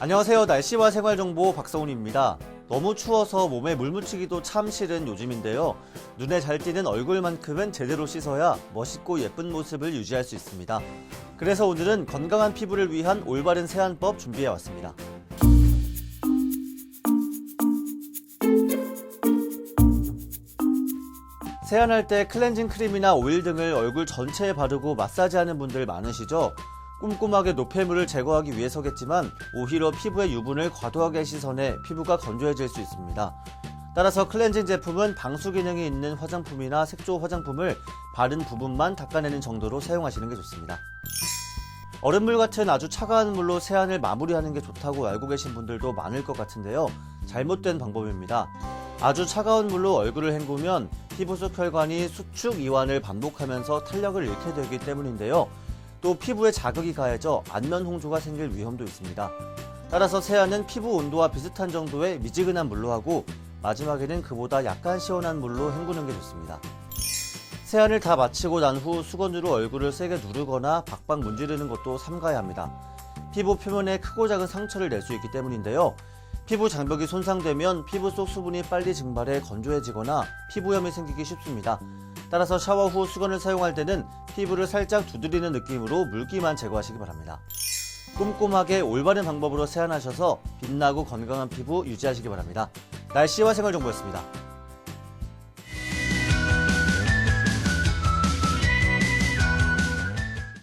안녕하세요. 날씨와 생활정보 박성훈입니다. 너무 추워서 몸에 물 묻히기도 참 싫은 요즘인데요. 눈에 잘 띄는 얼굴만큼은 제대로 씻어야 멋있고 예쁜 모습을 유지할 수 있습니다. 그래서 오늘은 건강한 피부를 위한 올바른 세안법 준비해 왔습니다. 세안할 때 클렌징 크림이나 오일 등을 얼굴 전체에 바르고 마사지하는 분들 많으시죠? 꼼꼼하게 노폐물을 제거하기 위해서겠지만 오히려 피부의 유분을 과도하게 씻어내 피부가 건조해질 수 있습니다. 따라서 클렌징 제품은 방수 기능이 있는 화장품이나 색조 화장품을 바른 부분만 닦아내는 정도로 사용하시는 게 좋습니다. 얼음물 같은 아주 차가운 물로 세안을 마무리하는 게 좋다고 알고 계신 분들도 많을 것 같은데요. 잘못된 방법입니다. 아주 차가운 물로 얼굴을 헹구면 피부 속 혈관이 수축 이완을 반복하면서 탄력을 잃게 되기 때문인데요. 또 피부에 자극이 가해져 안면 홍조가 생길 위험도 있습니다. 따라서 세안은 피부 온도와 비슷한 정도의 미지근한 물로 하고 마지막에는 그보다 약간 시원한 물로 헹구는 게 좋습니다. 세안을 다 마치고 난 후 수건으로 얼굴을 세게 누르거나 박박 문지르는 것도 삼가야 합니다. 피부 표면에 크고 작은 상처를 낼 수 있기 때문인데요. 피부 장벽이 손상되면 피부 속 수분이 빨리 증발해 건조해지거나 피부염이 생기기 쉽습니다. 따라서 샤워 후 수건을 사용할 때는 피부를 살짝 두드리는 느낌으로 물기만 제거하시기 바랍니다. 꼼꼼하게 올바른 방법으로 세안하셔서 빛나고 건강한 피부 유지하시기 바랍니다. 날씨와 생활 정보였습니다.